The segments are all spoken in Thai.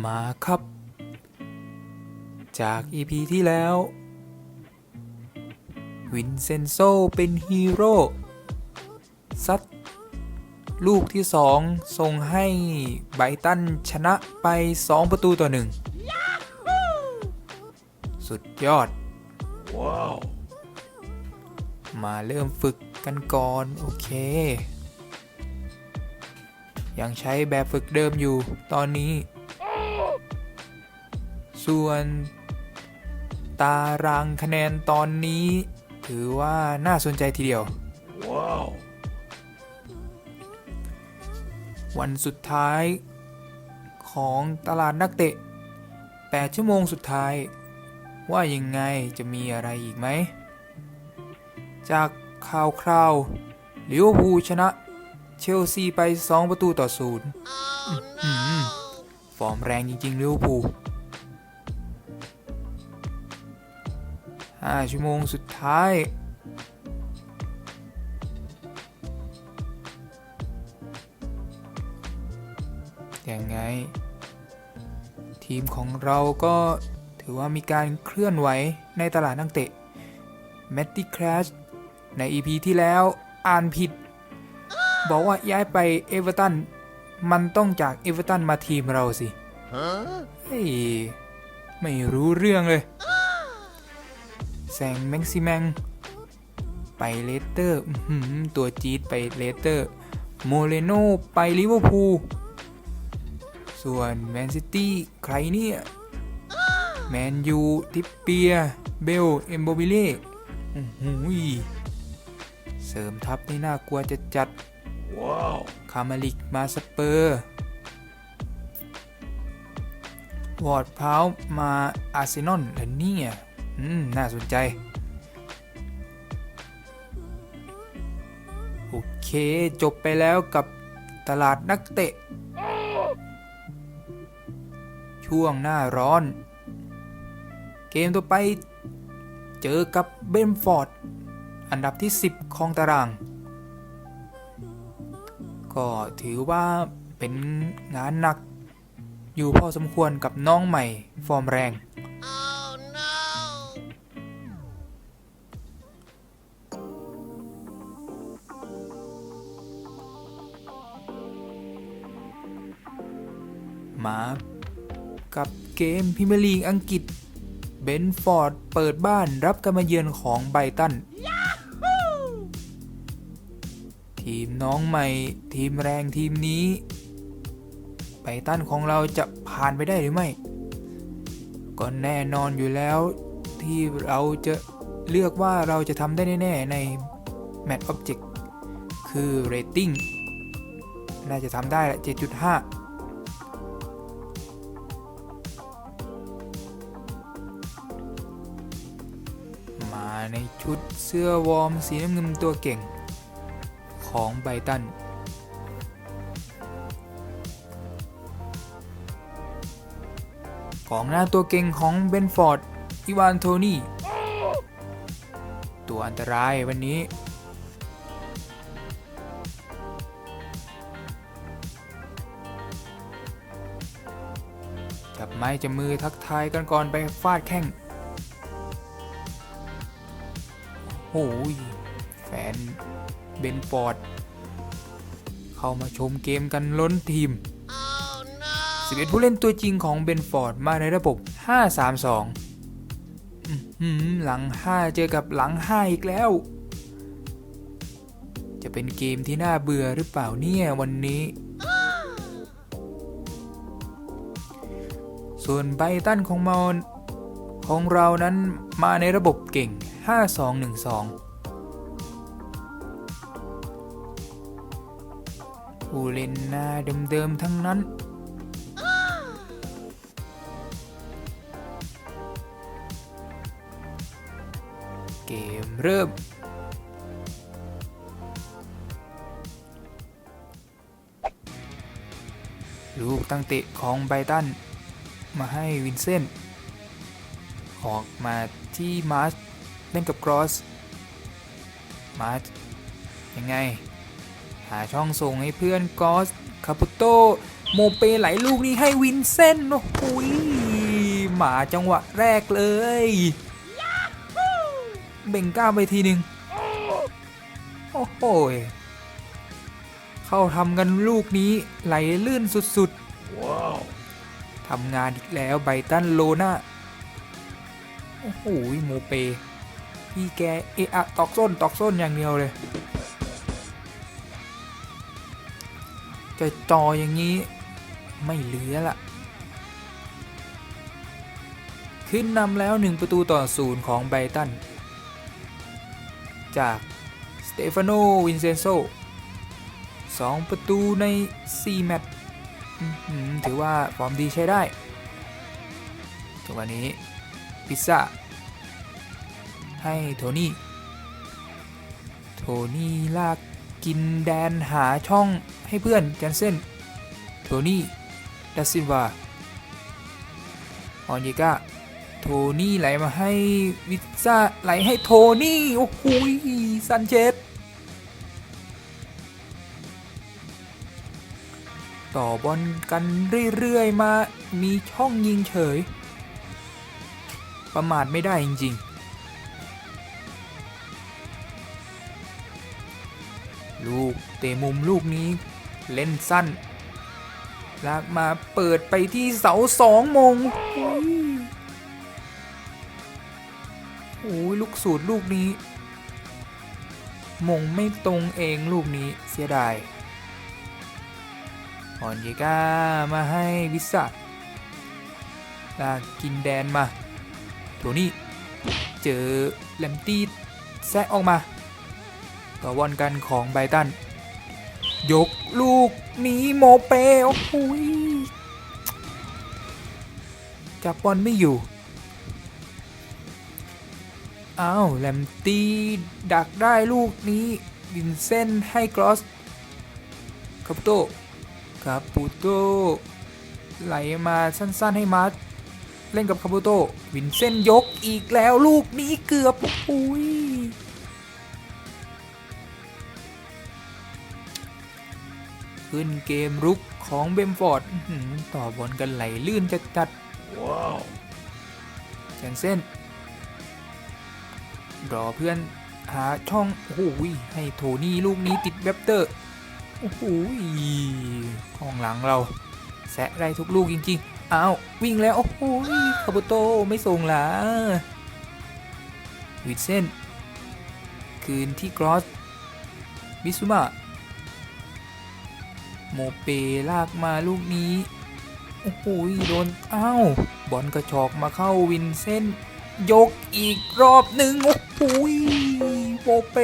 มาครับ จาก EP ที่แล้ว วินเซนโซเป็นฮีโร่ซัดลูกที่สองส่งให้ไบรตันชนะไป 2 ประตูต่อหนึ่ง สุดยอด ว้าว มาเริ่มฝึกกันก่อน โอเค ยังใช้แบบฝึกเดิมอยู่ตอนนี้ ส่วนตารางคะแนนตอนนี้ถือว่าน่าสนใจทีเดียว ว้าว วันสุดท้ายของตลาดนักเตะ 8 ชั่วโมงสุดท้าย ว่ายังไงจะมีอะไรอีกไหม จากข่าวคราวลิเวอร์พูลชนะเชลซีไป 2 ประตูต่อศูนย์อื้อหือฟอร์มแรงจริงๆลิเวอร์พูล 5 ชั่วโมงสุดท้าย ยังไง ทีมของเราก็ถือว่ามีการเคลื่อนไหวในตลาดนักเตะแมตตี้คราชใน EP ที่แล้วอ่านผิด บอกว่าย้ายไปเอเวอร์ตันมันต้องจากเอเวอร์ตันมาทีมเราสิ เฮ้ย ไม่รู้เรื่องเลยแซ งแม็กซิแมงไปเลสเตอร์อื้อหือตัวจี๊ดไปเลสเตอร์ โมเลโนไปลิเวอร์พูล ส่วนแมนซิตี้ใครเนี่ย แมนยู ทิปเปีย เบล เอมโบบิเล่โอ้โหยเสริมทัพนี่น่ากลัวจะจัด ว้าว คามาลิกมาสเปอร์ วอร์ดพร้าวมาอาร์เซนอลแล้วเนี่ย อืม น่าสนใจ โอเค จบไปแล้วกับตลาดนักเตะ ช่วงหน้าร้อน เกมต่อไปเจอกับเบนฟอร์ด อันดับที่ 10 ของตาราง ก็ถือว่าเป็นงานหนักอยู่พอสมควรกับน้องใหม่ฟอร์มแรง มากับเกมพิมยร์ลีกอังกฤษ เบนฟอร์ดเปิดบ้านรับการมาเยือนของไบรตัน ทีมน้องใหม่ทีมแรงทีมนี้ ไบรตันของเราจะผ่านไปได้หรือไม่ ก็แน่นอนอยู่แล้วที่เราจะเลือกว่าเราจะทำได้แน่ ๆ ใน Match Object คือ Rating น่าจะทำได้ละ7.5 ชุดเสื้อวอร์มสีน้ำเงินตัวเก่ง ของไบตัน ของหน้าตัวเก่งของเบนฟอร์ด อีวานโทนี่ ตัวอันตรายวันนี้ จับไม้จับมือทักทายกันก่อนไปฟาดแข้ง โอ้ยแฟนเบนฟอร์ด เข้ามาชมเกมกันล้นทีม11 ผู้เล่นตัวจริงของเบนฟอร์ดมาในระบบ 5-3-2อื้อหือหลัง 5 เจอกับหลัง 5 อีกแล้ว จะเป็นเกมที่น่าเบื่อหรือเปล่าเนี่ยวันนี้ ส่วนไบรตันของมอนของเรานั้นมาในระบบเก่ง 5212 ผู้เล่นหน้าเดิมๆทั้งนั้น เกมเริ่มลูกตั้งเตะของไบตัน มาให้วินเซนต์ออกมาที่มาร์ช เล่นกับกรอสมาร์ชยังไง หาช่องส่งให้เพื่อนกอสคาปุโตโมเปไหลลูกนี้ให้วินเซนต์โอ้โหยหมาจังหวะแรกเลย เบ่งก้าไปทีหนึ่งโอ้โหยเข้าทำกันลูกนี้ไหลลื่นสุดๆทำงานอีกแล้วไบตันโลนาโอ้โหยโมเป พี่แกเอะอะตอกส้นตอกส้นอย่างเดียวเลย จะจออย่างนี้ไม่เหลือละขึ้นนำแล้ว 1 ประตูต่อศูนย์ของไบตัน จากสเตฟานโนวินเซนโซ2 ประตูใน 4 แมตช์ถือว่าฟอร์มดีใช้ได้จังหวะนี้ พิซซ่า ให้โทนี่ โทนี่ลากกินแดนหาช่องให้เพื่อนแจนเซนโทนี่ดัซซินวาออนเยกาโทนี่ไหลมาให้วิซ่าไหลให้โทนี่ โอ้โหยซันเชสต่อบอลกันเรื่อย ๆ มา มีช่องยิงเฉย ประมาทไม่ได้จริง ๆ ลูกเตะมุมลูกนี้เล่นสั้น ลากมาเปิดไปที่เสาสองมงโอ้ยโอ้ยลูกสูตรลูกนี้ มงไม่ตรงเองลูกนี้เสียดายออนเยกามาให้วิสาลากกินแดนมาโทนี่เจอแลมตี้แซะออกมา ต่อบอลกันของไบตัน ยกลูกนี้โมเปโอ้โหจับบอลไม่อยู่ อ้าวแลมตีดักได้ลูกนี้วินเซนต์ให้กรอสคาปูโตคาปูโตไหลมาสั้นๆให้มาร์เล่นกับคาปูโตวินเซนต์ยกอีกแล้วลูกนี้เกือบโอ้โหย ขึ้นเกมรุกของเบมฟอร์ดอื้อหือต่อบอลกันไหลลื่นจัดจัดๆแข่งเส้น รอเพื่อนหาช่อง โอ้โหยให้โทนี่ลูกนี้ติดแวบเตอร์ โอ้โหยข้องหลังเรา แซะได้ทุกลูกจริงๆ อ้าว วิ่งแล้ว โอ้โหยคาบุโตไม่ส่งหลาวิดเส้น คืนที่กรอสมิซุมะ โมเปลากมาลูกนี้ โอ้โหโดนอ้าวบอลกระชอกมาเข้าวินเส้น ยกอีกรอบหนึ่งโอ้โหโมเป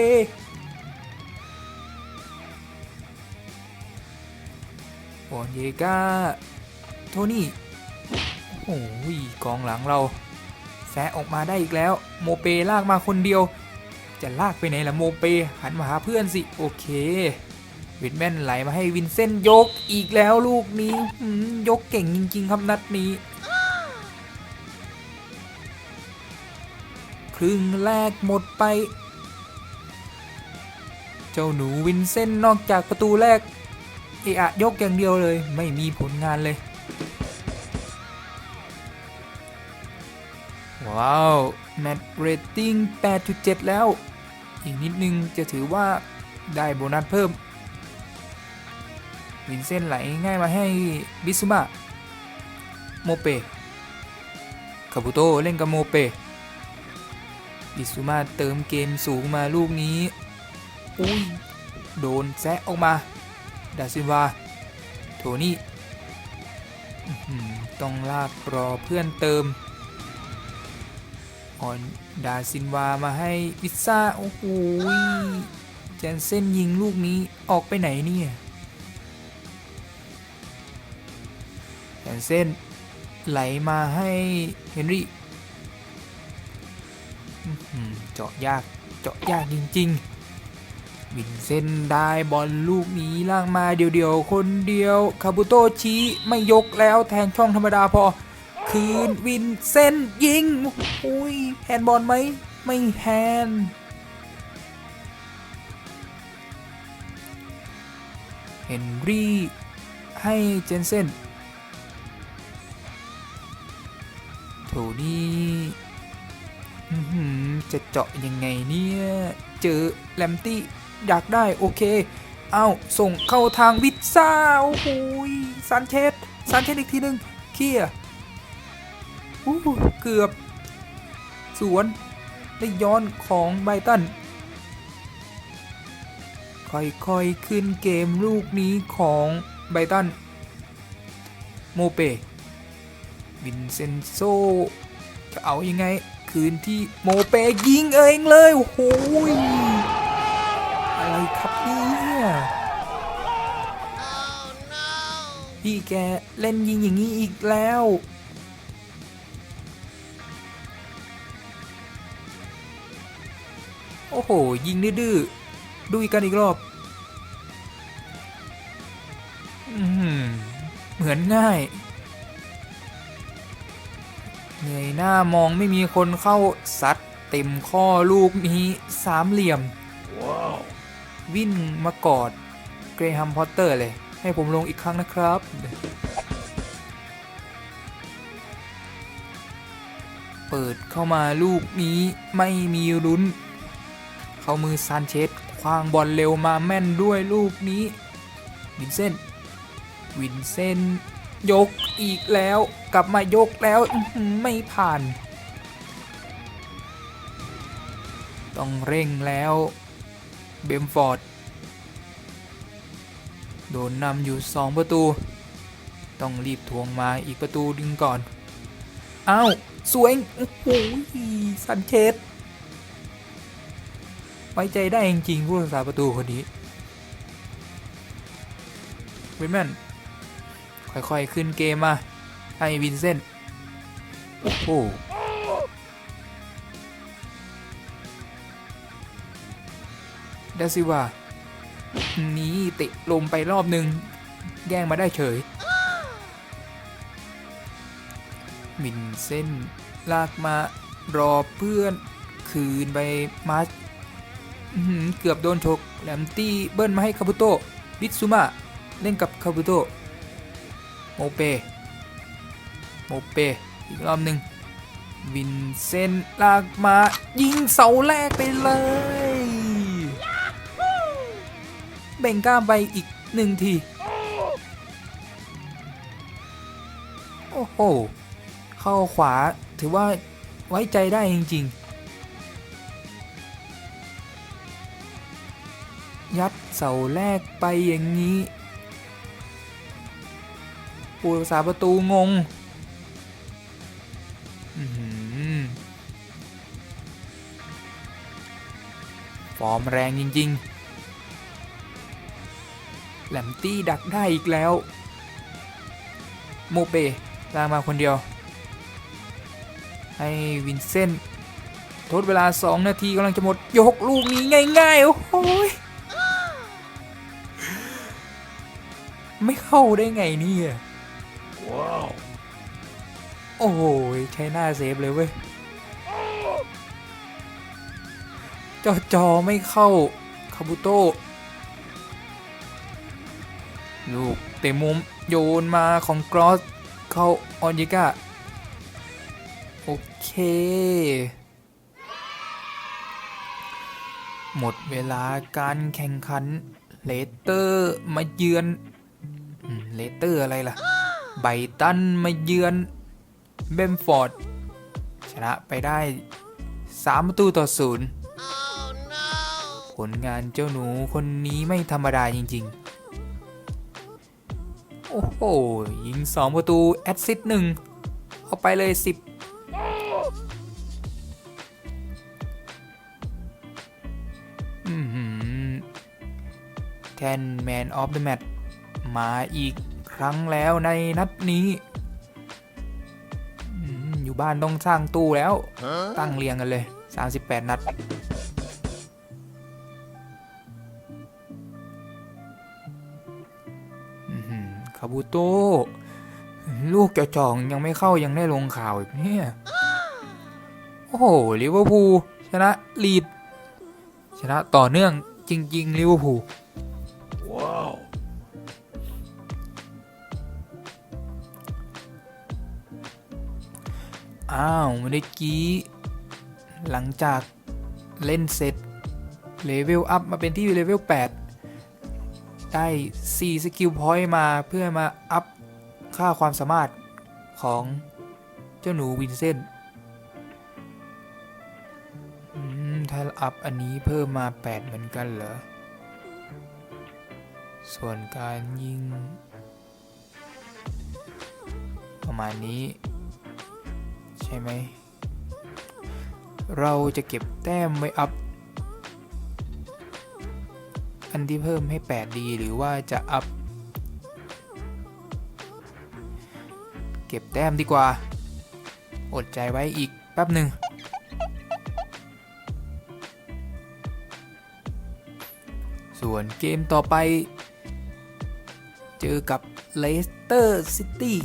บอลเยกาโทนี่โอ้โหกองหลังเรา แซะออกมาได้อีกแล้ว โมเปลากมาคนเดียว จะลากไปไหนล่ะโมเปหันมาหาเพื่อนสิ โอเค วิดแมนไหลมาให้วินเซนยกอีกแล้วลูกนี้ยกเก่งจริง ๆ ครับนัดนี้ ครึ่งแรกหมดไป เจ้าหนูวินเซนนอกจากประตูแรกเอะอะยกอย่างเดียวเลย ไม่มีผลงานเลย ว้าวแมตช์เรตติ้ง 8.7 แล้ว อีกนิดนึงจะถือว่าได้โบนัสเพิ่ม วินเซนไหลง่ายมาให้บิซุมะโมเปคาบุโตเล่นกับโมเปบิซุมะเติมเกมสูงมาลูกนี้ อุ้ย โดนแซะออกมา ดาซินวา โทนี่อื้อหือต้องลากรอเพื่อนเติมออนดาซินวามาให้พิซ่า โอ้โหแจนเส้นยิงลูกนี้ออกไปไหนเนี่ย นเส้นไหลมาให้เฮนรี่เจาะยาก เจาะยากจริง ๆ วินเส้นได้บอลลูกนี้ล่างมาเดียวๆ คนเดียว คาบุโตชี้ไม่ยกแล้วแทงช่องธรรมดาพอ คืนวินเส้นยิงโอ้ยแฮนบอลไหม ไม่แฮนเฮนรี่ให้เจนเซน ถนี่จะเจาะยังไงเนี่ย เจอแลมตี้อยากได้โอเค เอาส่งเข้าทางวิทซ่าโอ้โหซานเชสซานเชสอีกทีหนึ่งเคลียอู้เกือบ สวนได้ย้อนของไบตัน ค่อยๆ ขึ้นเกมลูกนี้ของไบตัน โมเป วินเซนโซ จะเอายังไง คืนที่โมเปยิงเองเลย โอ้โหยอะไรครับเนี่ยพี่แกเล่นยิงอย่างนี้อีกแล้วโอ้โห ยิงดื้อดูอีกกันอีกรอบอื้อหือเหมือนง่าย เหนื่อยหน้ามองไม่มีคนเข้าซัดเต็มข้อลูกนี้สามเหลี่ยมวิ่งมากอดเกรฮัมพอตเตอร์เลย ให้ผมลงอีกครั้งนะครับ เปิดเข้ามาลูกนี้ไม่มีลุ้น เข้ามือซานเชสคว้างบอลเร็วมาแม่นด้วยลูกนี้ วินเซนต์วินเซนต์ ยกอีกแล้วกลับมายกแล้วไม่ผ่าน ต้องเร่งแล้วเบมฟอร์ด โดนนำอยู่ 2 ประตู ต้องรีบทวงมาอีกประตูดึงก่อนอ้าวสวยโอ้โหสันเชสไว้ใจได้จริงๆผู้รักษาประตูคนนี้วินแมน ค่อยๆ ขึ้นเกมมา ให้วินเซนต์โอ้โหเดซิว่า นี้ติลมไปรอบหนึ่งแย่งมาได้เฉยมินเส้นลากมารอเพื่อนคืนไปมาร์ชเกือบโดนชกแหลมตี้เบิ้ลมาให้คาบุโตะบิตซูมะเล่นกับคาบุโตะ โมเป โมเป อีกรอบหนึ่งวินเซนต์ลากมา ยิงเสาแรกไปเลย เบ่งกล้ามไปอีกหนึ่งที โอ้โห เข้าขวาถือว่าไว้ใจได้จริง ๆ ยัดเสาแรกไปอย่างนี้ ผู้รักษาประตูงงอฟอร์มแรงจริง ๆ แหลมตี้ดักได้อีกแล้ว โมเปลากมาคนเดียว ให้วินเซนต์ทดเวลา 2 นาทีกำลังจะหมด ยกลูกนี้ง่าย ๆ โอ้โหยไม่เข้าได้ไงเนี่ย โอ้โหใช้หน้าเซฟเลยเว้ยจอจอไม่เข้า คาบุโตลูกเตะมุมโยนมาของกรอส เข้าออนยิก้า โอเค หมดเวลาการแข่งขัน เลเตอร์มาเยือน เลเตอร์อะไรล่ะ ไบตันมาเยือน เบมฟอร์ด ชนะไปได้ 3 ประตูต่อศูนย์ผลงานเจ้าหนูคนนี้ไม่ธรรมดาจริง ๆ โอ้โห ยิง 2 ประตู แอดซิสหนึ่งเอาไปเลย 10แทนแมนออฟเดอะแมตมาอีกครั้งแล้วในนัดนี้ บ้านต้องสร้างตู้แล้ว ตั้งเรียงกันเลย 38 นัด คาบูโตลูกเจ้าจองยังไม่เข้ายังได้ลงข่าวอีกเนี่ย โอ้โหลิเวอร์พูลชนะลีดชนะต่อเนื่องจริง ๆลิเวอร์พูล อ้าวเมื่อกี้ หลังจากเล่นเสร็จเลเวลอัพมาเป็นที่เลเวล8 ได้ 4 สกิลพอยต์มาเพื่อมาอัพค่าความสามารถของเจ้าหนูวินเซนต์ถ้าอัพอันนี้เพิ่มมา 8 เหมือนกันเหรอ ส่วนการยิง ประมาณนี้ ใช่ไหม เราจะเก็บแต้มไว้อัพ อันที่เพิ่มให้8ดีหรือว่าจะอัพ เก็บแต้มดีกว่า อดใจไว้อีกแป๊บหนึ่งส่วนเกมต่อไป เจอกับเลสเตอร์ซิตี้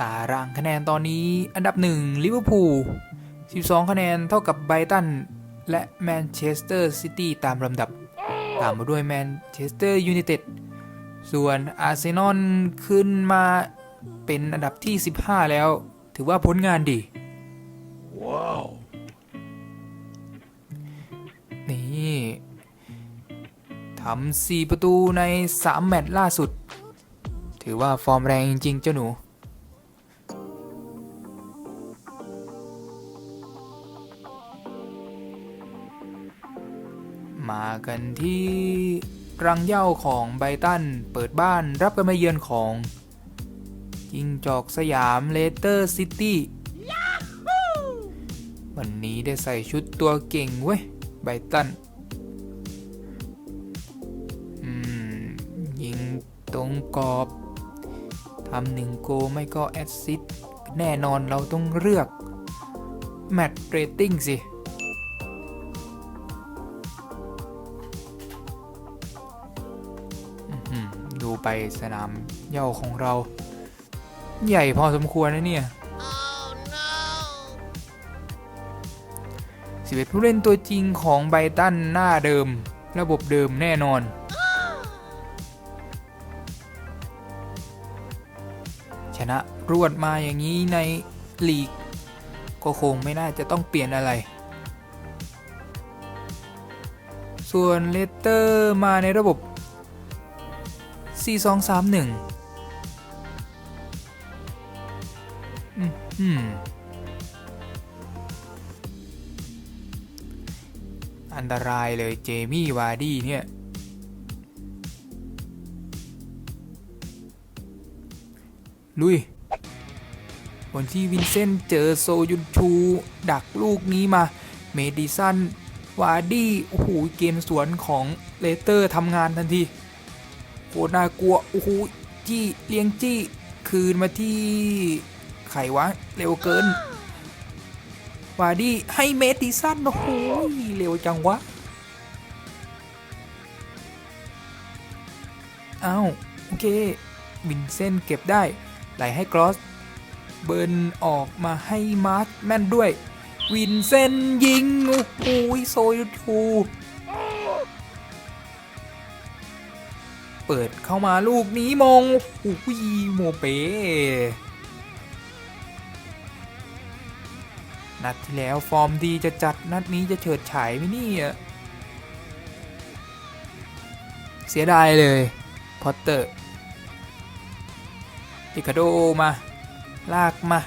ตารางคะแนนตอนนี้อันดับ1ลิเวอร์พูล 12 คะแนนเท่ากับไบรตัน และแมนเชสเตอร์ซิตี้ตามลำดับ ตามมาด้วยแมนเชสเตอร์ยูไนเต็ด ส่วนอาร์เซนอลขึ้นมาเป็นอันดับที่ 15 แล้ว ถือว่าผลงานดีนี่ทำสี่ประตูใน 3 แมตช์ล่าสุด ถือว่าฟอร์มแรงจริงๆ เจ้าหนู มากันที่รังเหย้าของไบรตันเปิดบ้านรับกันมาเยือนของจิงจอกสยามเลสเตอร์ซิตี้วันนี้ได้ใส่ชุดตัวเก่งเว้ยไบรตันอืมยิงตรงกรอบทำหนึ่งโกลไม่ก็แอสซิสต์แน่นอนเราต้องเลือก แมตช์เรตติ้งสิ ไปสนามเย้าของเรา ใหญ่พอสมควรนะเนี่ย11ผู้เล่นตัวจริงของไบตันหน้าเดิม ระบบเดิมแน่นอนชนะรวดมาอย่างนี้ในลีก ก็คงไม่น่าจะต้องเปลี่ยนอะไร ส่วนเลสเตอร์มาในระบบ 4231 อืมอันตรายเลยเจมี่วาร์ดี้เนี่ย ลุยวันที่วินเซนต์เจอโซยุนชู ดักลูกนี้มา เมดิสัน วาร์ดี้ โอ้โห เกมสวนของเลสเตอร์ทำงานทันที คตรน่ากลัวโอ้โหจี้เลี้ยงจี้คืนมาที่ไขวะ เร็วเกินวาร์ดี้ให้เมดิสันโอ้โหเร็วจังวะอ้าวโอเควินเซนเก็บได้ ไหลให้กรอส เบิร์นออกมาให้มาร์คแม่นด้วย วินเซนยิง โอ้โหโซยู เปิดเข้ามาลูกนี้มงโอ้โหโมเปนัดที่แล้วฟอร์มดีจะจัดนัดนี้จะเฉิดฉายไหมเนี่ยเสียดายเลยพอตเตอร์อิคาโดมา ลากมา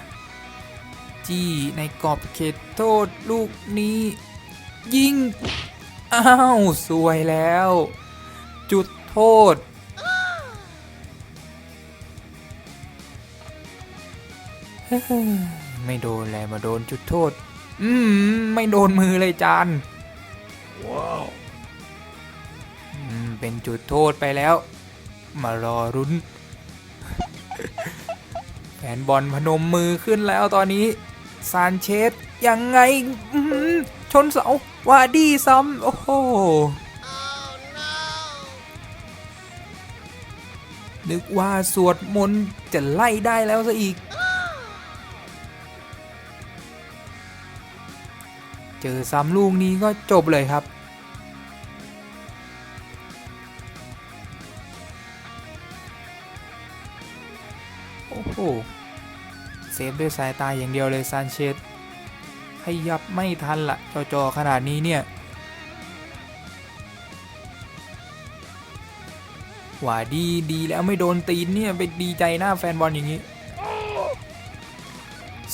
จี้ในกรอบเขตโทษลูกนี้ ยิง อ้าว สวยแล้ว จุดโทษ ไม่โดนเลยมาโดนจุดโทษ อืมไม่โดนมือเลยจานอืมเป็นจุดโทษไปแล้ว มารอรุ้นแฟนบอลพนมมือขึ้นแล้วตอนนี้ ซานเชสยังไงอื้อหือชนเสาวาดีซ้ำ โอ้โหนึกว่าสวดมนต์จะไล่ได้แล้วซะอีก เจอซ้ำลูกนี้ก็จบเลยครับ โอ้โห เซฟด้วยสายตาอย่างเดียวเลยซานเชสขยับไม่ทันละจอๆขนาดนี้เนี่ยหว่าดีดีแล้วไม่โดนตีนเนี่ยไปดีใจหน้าแฟนบอลอย่างนี้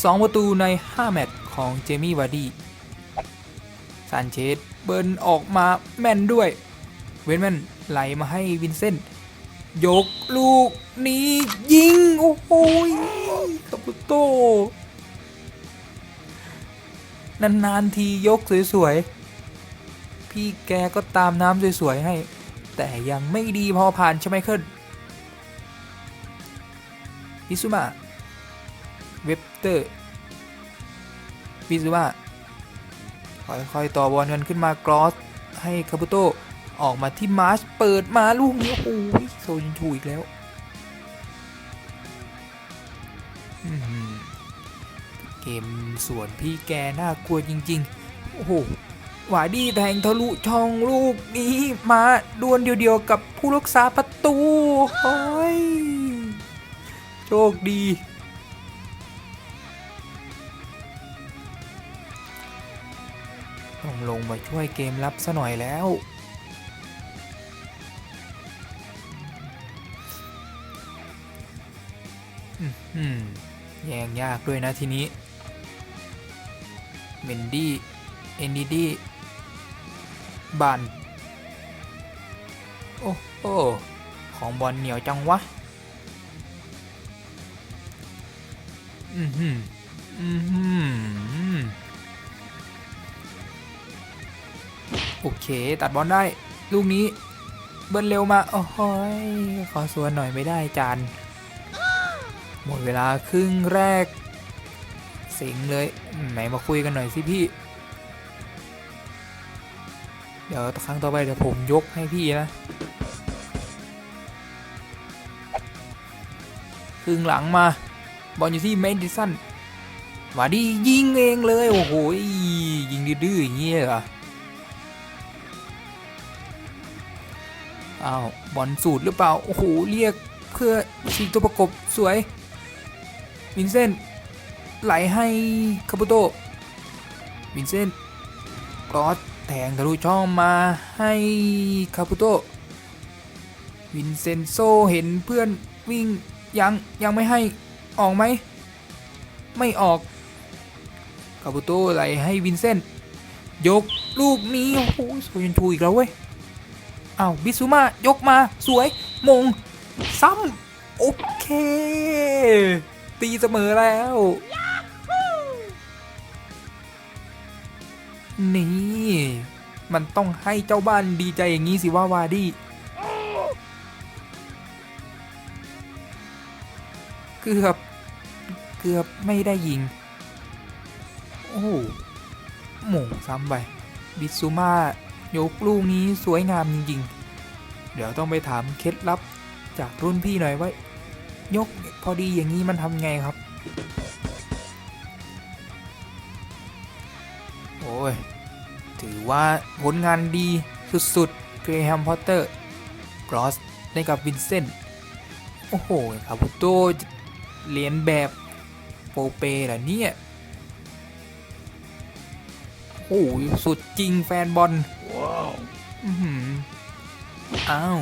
สองประตูใน 5 แมตช์ของเจมี่วาดี ซานเชสเบิร์นออกมาแม่นด้วย เวนแมนไหลมาให้วินเซนต์ยกลูกนี้ยิง โอ้โหคาปุโต นาน ๆ ทียกสวย ๆ พี่แกก็ตามน้ำสวย ๆ ให้ แต่ยังไม่ดีพอผ่านใช่ไหมเคิลวิซุมะเวบเตอร์วิซุมะ ค่อยๆต่อบอลกันขึ้นมากรอสให้คาบุโตออกมาที่มาร์ชเปิดมาลูกนี้โอ้โหโซยินชูอีกแล้วเกมสวนพี่แกน่ากลัวจริง ๆ โอ้โหหวาดีแทงทะลุช่องลูกนี้มาดวลเดียวๆกับผู้รักษาประตูโอ้ยโชคดี มาช่วยเกมรับซะหน่อยแล้วอืมอืมแยงยากด้วยนะทีนี้ เมนดี้ เอนดีดีบันโอ้โหของบอลเหนียวจังวะ อืมฮึมอืม โอเค ตัดบอลได้ ลูกนี้ เบิ้ลเร็วมา โอ้โหยขอสวนหน่อยไม่ได้จานหมดเวลาครึ่งแรก สิงเลย ไหนมาคุยกันหน่อยสิพี่ เดี๋ยวครั้งต่อไปเดี๋ยวผมยกให้พี่นะ ครึ่งหลังมา บอลอยู่ที่เมนดิสันวาดียิงเองเลย โอ้โหยิงดื้อๆอย่างเงี้ยเหรอ อ้าวบอลสูตรหรือเปล่า โอ้โห เรียกเพื่อชิงตัวประกบสวย วินเซนต์ไหลให้คาปุโต วินเซนต์กรอสแทงทะลุช่องมาให้คาปุโต วินเซนโซเห็นเพื่อนวิ่งยังยังไม่ให้ออกไหม ไม่ออกคาปุโตไหลให้วินเซนต์ยกลูกนี้ โอ้โหโซยันชูอีกแล้วเว้ย อ้าวบิซูมายกมาสวยมง ซ้ำโอเค ตีเสมอแล้ว นี่ มันต้องให้เจ้าบ้านดีใจอย่างนี้สิว่าวาดี้เกือบ เกือบไม่ได้ยิง โอ้โหหม่งซ้ำไป บิซูมา ยกลูกนี้สวยงามจริงๆ เดี๋ยวต้องไปถามเคล็ดลับจากรุ่นพี่หน่อยว่ายกพอดีอย่างนี้มันทำไงครับ โอ้ย ถือว่าผลงานดีสุดๆเกรแฮมพอตเตอร์กรอสได้กับวินเซนต์ โอ้โหคาบุโตเรียนแบบโปเปเหรอเนี่ย โอ้โหสุดจริงแฟนบอลอื้อหืออ้าว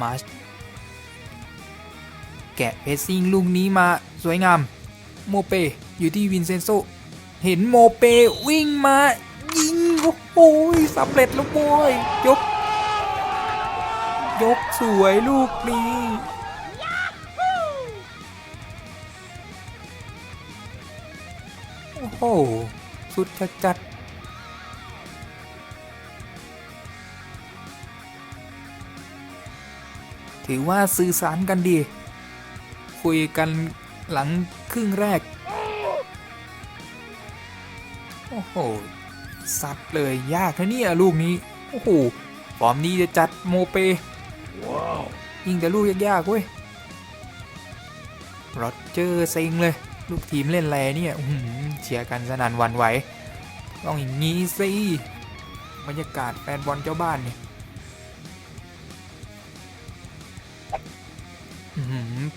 มาร์ชแกะเพสซิ่งลูกนี้มาสวยงาม โมเป อยู่ที่วินเซนโซ เห็นโมเปวิ่งมา ยิง โอ้โหสำเร็จแล้วโว้ยยก ยกสวยลูกนี้โอ้โห สุดจัดจัดถือว่าสื่อสารกันดี คุยกันหลังครึ่งแรก โอ้โหสัตว์เลยยากนะเนี่ยลูกนี้ โอ้โหฟอร์มนี้จะจัดโมเปยิงแต่ลูกยากๆเว้ยโรเจอร์เซ็งเลย ลูกทีมเล่นแรเนี่ยเชียร์กันสนั่นวันไหวต้องอย่างนี้สิบรรยากาศแฟนบอลเจ้าบ้านเนี่ย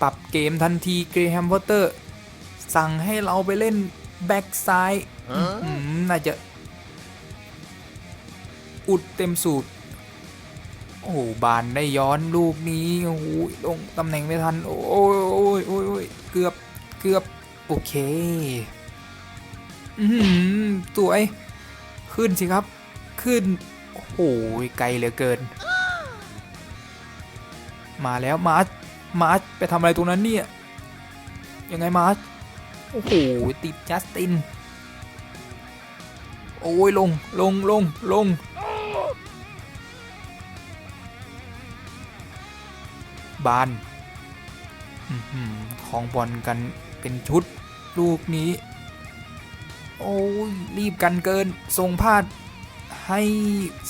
ปรับเกมทันทีเกรแฮมพอตเตอร์ สั่งให้เราไปเล่นแบ็กซ้ายน่าจะ อุดเต็มสูตร โอ้โห บานได้ย้อนลูกนี้ โอ้โหลงตำแหน่งไม่ทัน โอ้ยโอ้ยโอ้ยเกือบ เกือบ โอเค อือหือสวย ขึ้นสิครับ ขึ้น โอ้โห ไกลเหลือเกิน มาแล้วมาร์ชมาร์ชไปทำอะไรตรงนั้นเนี่ย ยังไงมาร์ชโอ้โห ติดจัสติน โอ้ยลง ลง ลง ลง บานอื้อหือของบอลกันเป็นชุด ลูกนี้ โอ้ยรีบกันเกินทรงพลาด ให้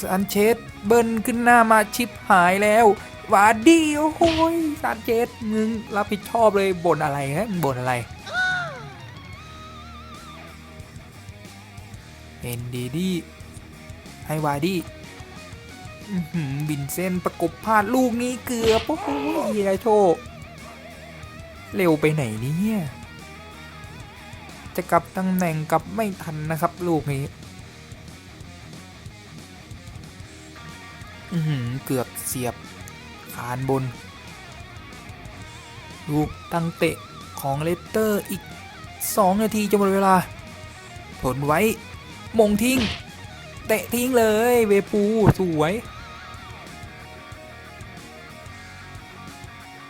ซันเชสเบิ้ลขึ้นหน้ามาชิปหายแล้ววาดดีโอ้โหยซันเชสมึงรับผิดชอบเลยบ่นอะไรฮะบ่นอะไรเอ็นดีดีให้วาดีอื้อหือบินเส้นประกบพลาดลูกนี้เกือบโอ้โหเฮียโชเร็วไปไหนเนี่ย จะกลับตำแหน่งกลับไม่ทันนะครับ ลูกนี้เกือบเสียบคานบน ลูกตั้งเตะของเลสเตอร์อีก 2 นาทีจะหมดเวลา ผลไว้ มงทิ้ง เตะทิ้งเลยเวปูสวย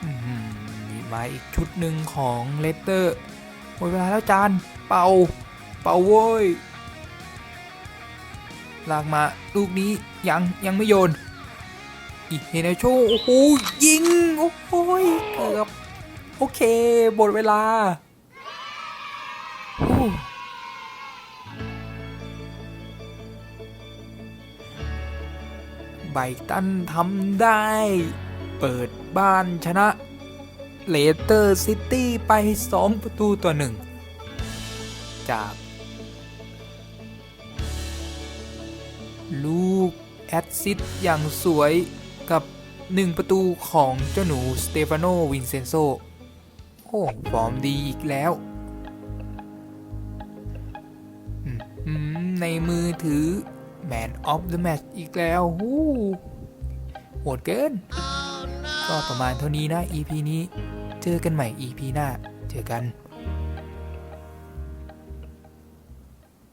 อื้อหือมีมาอีกชุดหนึ่งของเลสเตอร์ หมดเวลาแล้วจาน เป่า เป่าโว้ย ลากมาลูกนี้ยังยังไม่โยน อีเฮเนโชโอ้โหยิง โอ้โหเกือบ โอเคหมดเวลาไบตันทำได้ เปิดบ้านชนะ เลเตอร์ซิตี้ไป 2 ประตูต่อหนึ่งจาก ลูก แอดซิดอย่างสวยกับ 1 ประตูของเจ้าหนู สเตฟานโน วินเซนโซ โอ้ฟอร์มดีอีกแล้ว ในมือถือ Man of the Match อีกแล้วหูโหดเกินก็ประมาณเท่านี้นะ EP นี้ เจอกันใหม่ EP หน้า เจอกัน